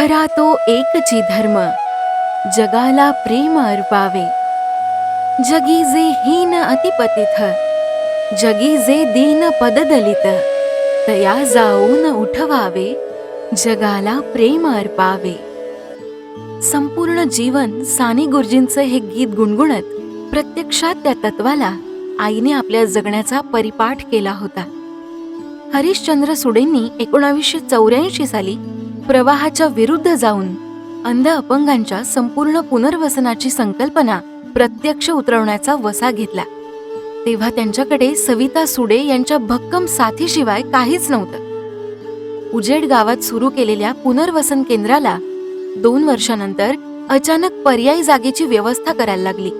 खरा तो एकची धर्म जगाला प्रेम अर्पावे. जगी जे हीन अतिपतिथ जगी जे दीन पददलित तया जाऊन उठवावे जगाला प्रेम अर्पावे. संपूर्ण जीवन साने गुरुजींचं हे गीत गुणगुणत प्रत्यक्षात त्या तत्वाला आईने आपल्या जगण्याचा परिपाठ केला होता. हरिश्चंद्र सुडेंनी एकोणावीसशे चौऱ्याऐंशी साली प्रवाहाच्या विरुद्ध जाऊन अंध अपंगांच्या संपूर्ण पुनर्वसनाची संकल्पना प्रत्यक्ष उतरवण्याचा वसा घेतला. तेव्हा त्यांच्याकडे सविता सुडे यांच्या भक्कम साथीशिवाय काहीच नव्हतं. उजेड गावात सुरू केलेल्या पुनर्वसन केंद्राला दोन वर्षानंतर अचानक पर्यायी जागेची व्यवस्था करायला लागली.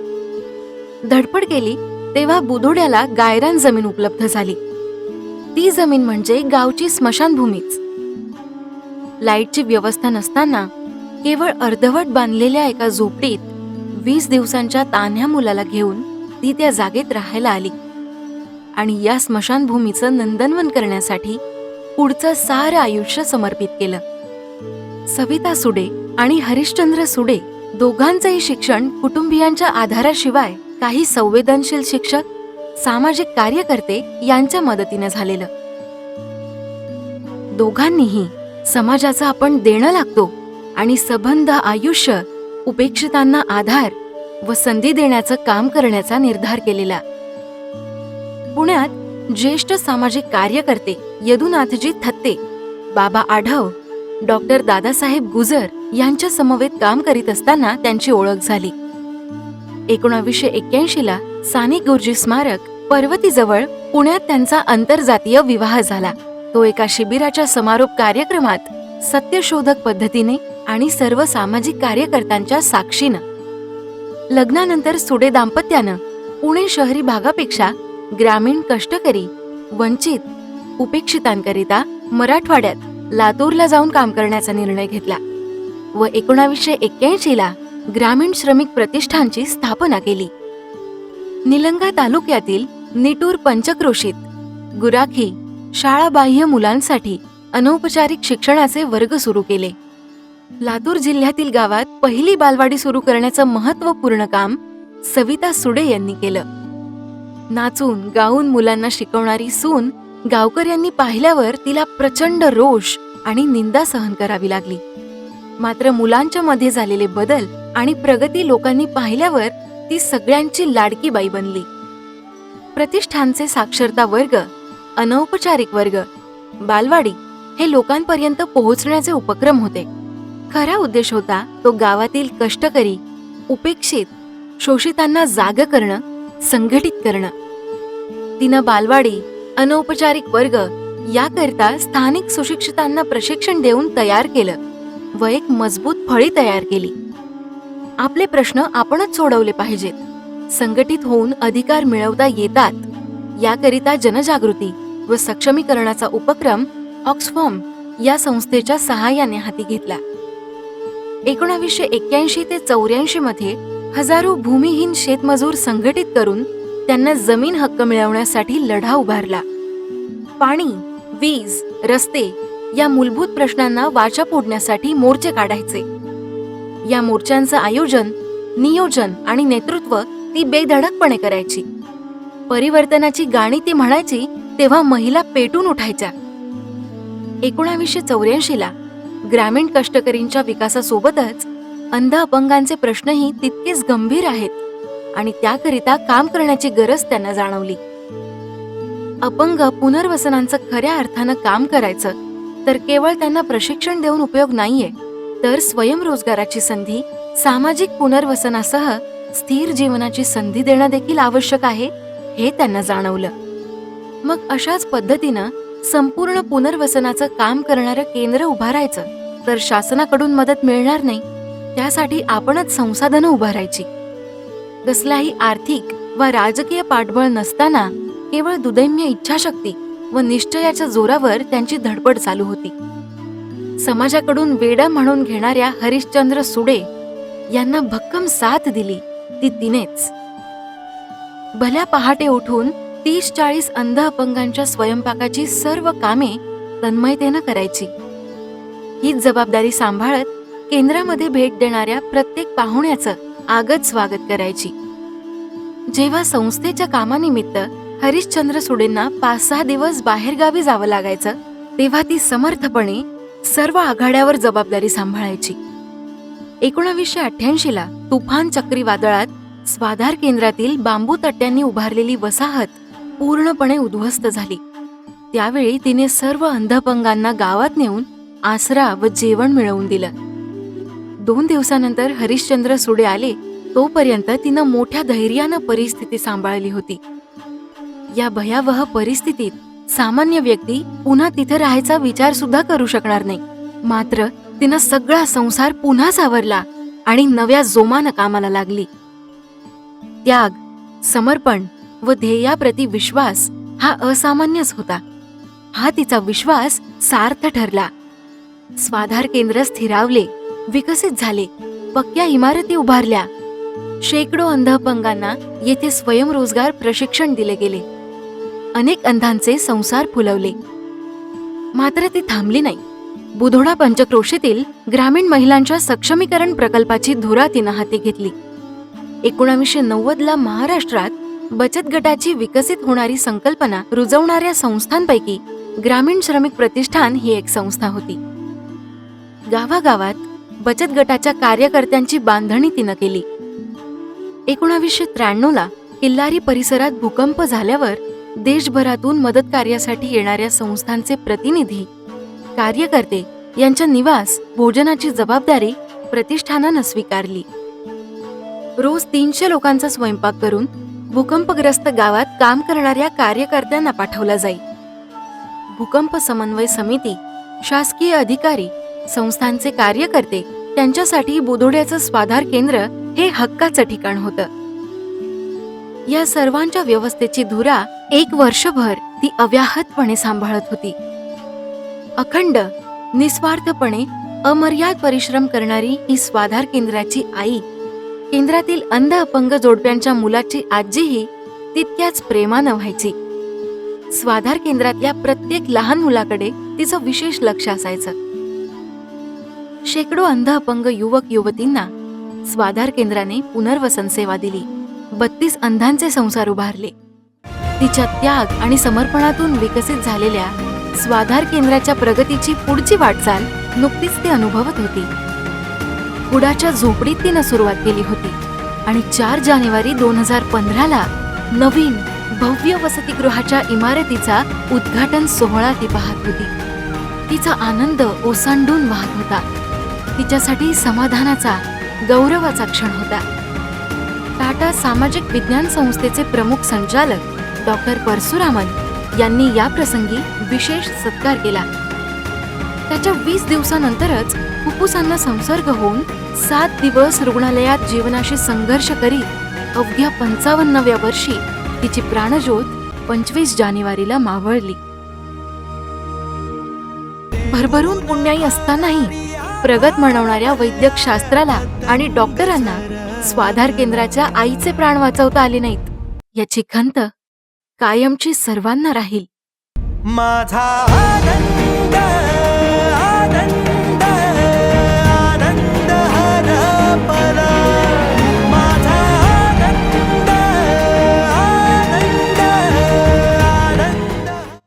धडपड केली तेव्हा बुधोड्याला गायरान जमीन उपलब्ध झाली. ती जमीन म्हणजे गावची स्मशानभूमीच. लाईटची व्यवस्था नसताना केवळ अर्धवट बांधलेल्या एका झोपडीत वीस दिवसांच्या तान्ह्या मुलाला घेऊन ती त्या जागेत राहायला आली. आणि या स्मशानभूमीचं नंदनवन करण्यासाठी पुढचं सारं आयुष्य समर्पित केलं. सविता सुडे आणि हरिश्चंद्र सुडे दोघांचंही शिक्षण कुटुंबियांच्या आधाराशिवाय काही संवेदनशील शिक्षक सामाजिक कार्यकर्ते यांच्या मदतीनं झालेलं. दोघांनीही समाजाचा आपण देणं लागतो आणि सबंध आयुष्य उपेक्षितांना आधार व संधी देण्याचं काम करण्याचा निर्धार केलेला. पुण्यात ज्येष्ठ सामाजिक कार्यकर्ते यदुनाथजी थत्ते बाबा आढव डॉक्टर दादासाहेब गुजर यांच्या समवेत काम करीत असताना त्यांची ओळख झाली. एकोणावीसशे एक्क्याऐंशी ला साने गुरुजी स्मारक पर्वतीजवळ पुण्यात त्यांचा आंतरजातीय विवाह झाला. तो एका शिबिराच्या समारोप कार्यक्रमात सत्यशोधक पद्धतीने आणि सर्व सामाजिक कार्यकर्त्यांच्या साक्षीनं लग्नानंतर सुडे दाम्पत्यानं पुणे शहरी भागापेक्षा ग्रामीण कष्टकरी वंचित उपेक्षितांकरिता मराठवाड्यात लातूरला जाऊन काम करण्याचा निर्णय घेतला व एकोणावीसशे एक्क्याऐंशी ला ग्रामीण श्रमिक प्रतिष्ठानची स्थापना केली. निलंगा तालुक्यातील निटूर पंचक्रोशीत गुराखी शाळाबाह्य मुलांसाठी अनौपचारिक शिक्षणाचे वर्ग सुरू केले. लातूर जिल्ह्यातील गावात पहिली बालवाडी सुरू करण्याचं महत्त्वपूर्ण काम सविता सुडे यांनी केलं. नाचून गाऊन मुलांना शिकवणारी सून गावकऱ्यांनी पाहिल्यावर तिला प्रचंड रोष आणि निंदा सहन करावी लागली. मात्र मुलांच्या मध्ये झालेले बदल आणि प्रगती लोकांनी पाहिल्यावर ती सगळ्यांची लाडकी बाई बनली. प्रतिष्ठानचे साक्षरता वर्ग अनौपचारिक वर्ग. बालवाडी हे लोकांपर्यंत पोहोचण्याचे उपक्रम होते. खरा उद्देश होता तो गावातील कष्टकरी उपेक्षित शोषितांना जाग करणं संघटित करणं. तिनं बालवाडी अनौपचारिक वर्ग याकरता स्थानिक सुशिक्षितांना प्रशिक्षण देऊन तयार केलं व एक मजबूत फळी तयार केली. आपले प्रश्न आपणच सोडवले पाहिजेत. संघटित होऊन अधिकार मिळवता येतात याकरिता जनजागृती व सक्षमीकरणाचा उपक्रम ऑक्सफॉर्म या संस्थेच्या सहाय्याने हाती घेतला. एकोणावीसशे एक्क्याऐंशी ते चौऱ्याऐंशी मध्ये हजारो भूमिहीन शेतमजूर संघटित करून त्यांना जमीन हक्क मिळवण्यासाठी लढा उभारला. पाणी वीज रस्ते या मूलभूत प्रश्नांना वाचा फोडण्यासाठी मोर्चे काढायचे. या मोर्चांचं आयोजन नियोजन आणि नेतृत्व ती बेधडकपणे करायची. परिवर्तनाची गाणी ती म्हणायची तेव्हा महिला पेटून उठायच्या. एकोणावीसशे चौऱ्याऐंशीला ग्रामीण कष्टकरींच्या विकासासोबतच अंध अपंगांचे प्रश्नही तितकेच गंभीर आहेत आणि त्याकरिता काम करण्याची गरज त्यांना जाणवली. अपंग पुनर्वसनांचं खऱ्या अर्थानं काम करायचं तर केवळ त्यांना प्रशिक्षण देऊन उपयोग नाहीये तर स्वयंरोजगाराची संधी सामाजिक पुनर्वसनासह स्थिर जीवनाची संधी देणं देखील आवश्यक आहे हे त्यांना जाणवलं. मग अशाच पद्धतीनं संपूर्ण पुनर्वसनाचं काम करणारं केंद्र उभारायचं तर शासनाकडून मदत मिळणार नाही. त्यासाठी आपणच संसाधनं उभारायची कसलाही आर्थिक व राजकीय पाठबळ नसताना केवळ दुदैम्य इच्छाशक्ती व निश्चयाच्या जोरावर त्यांची धडपड चालू होती. समाजाकडून वेडा म्हणून घेणाऱ्या हरिश्चंद्र सुडे यांना भक्कम साथ दिली ती तिनेच. भल्या पहाटे उठून तीस चाळीस अंध अपंगांच्या स्वयंपाकाची सर्व कामे तन्मयतेनं करायची. हीच जबाबदारी सांभाळत केंद्रामध्ये भेट देणाऱ्या प्रत्येक पाहुण्याचं आगत स्वागत करायची. जेव्हा संस्थेच्या कामानिमित्त हरिश्चंद्र सुडेंना पाच सहा दिवस बाहेरगावी जावं लागायचं तेव्हा ती समर्थपणे सर्व आघाड्यावर जबाबदारी सांभाळायची. एकोणावीसशे अठ्ठ्याऐंशीला तुफान चक्रीवादळात स्वाधार केंद्रातील बांबू तट्ट्यांनी उभारलेली वसाहत पूर्णपणे उद्ध्वस्त झाली. त्यावेळी तिने सर्व अंधपंगांना गावात नेऊन आसरा व जेवण मिळवून दिलं. दोन दिवसानंतर हरिश्चंद्र सुडे आले तोपर्यंत तिनं मोठ्या धैर्यानं परिस्थिती सांभाळली होती. या भयावह परिस्थितीत सामान्य व्यक्ती पुन्हा तिथे राहायचा विचार सुद्धा करू शकणार नाही. मात्र तिनं सगळा संसार पुन्हा सावरला आणि नव्या जोमानं कामाला लागली. त्याग समर्पण व ध्येयाप्रती विश्वास हा असामान्यच होता. हा तिचा विश्वास सार्थ ठरला. स्वाधार केंद्र स्थिरावले विकसित झाले पक्क्या इमारती उभारल्या. शेकडो अंधपंगांना येथे स्वयंरोजगार प्रशिक्षण दिले गेले. अनेक अंधांचे संसार फुलवले. मात्र ती थांबली नाही. बुधोडा पंचक्रोशीतील ग्रामीण महिलांच्या सक्षमीकरण प्रकल्पाची धुरा तिनं हाती घेतली. एकोणावीसशे नव्वदला महाराष्ट्रात बचत गटाची विकसित होणारी संकल्पना रुजवणाऱ्या संस्थांपैकी ग्रामीण श्रमिक प्रतिष्ठान ही एक संस्था होती. गावागावात बचत गटाच्या कार्यकर्त्यांची बांधणी तिनं केली. एकोणावीसशे त्र्याण्णव ला किल्लारी परिसरात भूकंप झाल्यावर देशभरातून मदत कार्यासाठी येणाऱ्या संस्थांचे प्रतिनिधी कार्यकर्ते यांच्या निवास भोजनाची जबाबदारी प्रतिष्ठानानं स्वीकारली. रोज तीनशे लोकांचा स्वयंपाक करून भूकंपग्रस्त गावात काम करणाऱ्या कार्यकर्त्यांना पाठवला जाईल भूकंप समन्वय समिती शासकीय अधिकारी संस्थांचे कार्यकर्ते त्यांच्यासाठी बुधोड्याचं स्वाधार केंद्र हे हक्काचं ठिकाण होतं. या सर्वांच्या व्यवस्थेची धुरा एक वर्षभर ती अव्याहतपणे सांभाळत होती. अखंड निस्वार्थपणे अमर्याद परिश्रम करणारी ही स्वाधार केंद्राची आई केंद्रातील अंध अपंग जोडप्यांच्या मुलाची आजीही तितक्याच प्रेमानं व्हायची. स्वाधार केंद्रातल्या प्रत्येक लहान मुलाकडे तिचं विशेष लक्ष असायचं. शेकडो अंध अपंग युवक युवतींना स्वाधार केंद्राने पुनर्वसन सेवा दिली. बत्तीस अंधांचे संसार उभारले. तिच्या त्याग आणि समर्पणातून विकसित झालेल्या स्वाधार केंद्राच्या प्रगतीची पुढची वाटचाल नुकतीच ती अनुभवत होती. कुडाच्या झोपडीत तिनं सुरुवात केली होती. आणि चार जानेवारी दोन हजार पंधराला नवीन भव्य वसतिगृहाच्या इमारतीचा उद्घाटन सोहळा ती पाहत होती. तिचा आनंद ओसांडून वाहत होता. तिच्यासाठी समाधानाचा गौरवाचा क्षण होता. टाटा सामाजिक विज्ञान संस्थेचे प्रमुख संचालक डॉक्टर परशुरामन यांनी या प्रसंगी विशेष सत्कार केला. त्याच्या वीस दिवसानंतरच फुफ्फुसांना संसर्ग होऊन सात दिवस रुग्णालयात जीवनाशी संघर्ष करीत अवघ्या पंचावन्नव्या वर्षी तिची प्राणज्योत पंचवीस जानेवारीला मावळली. भरभरून पुण्याई असतानाही प्रगत म्हणवणाऱ्या वैद्यक शास्त्राला आणि डॉक्टरांना स्वाधार केंद्राच्या आईचे प्राण वाचवता आले नाहीत. याची खंत कायमची सर्वांना राहील. माझा आदंद, आदंद।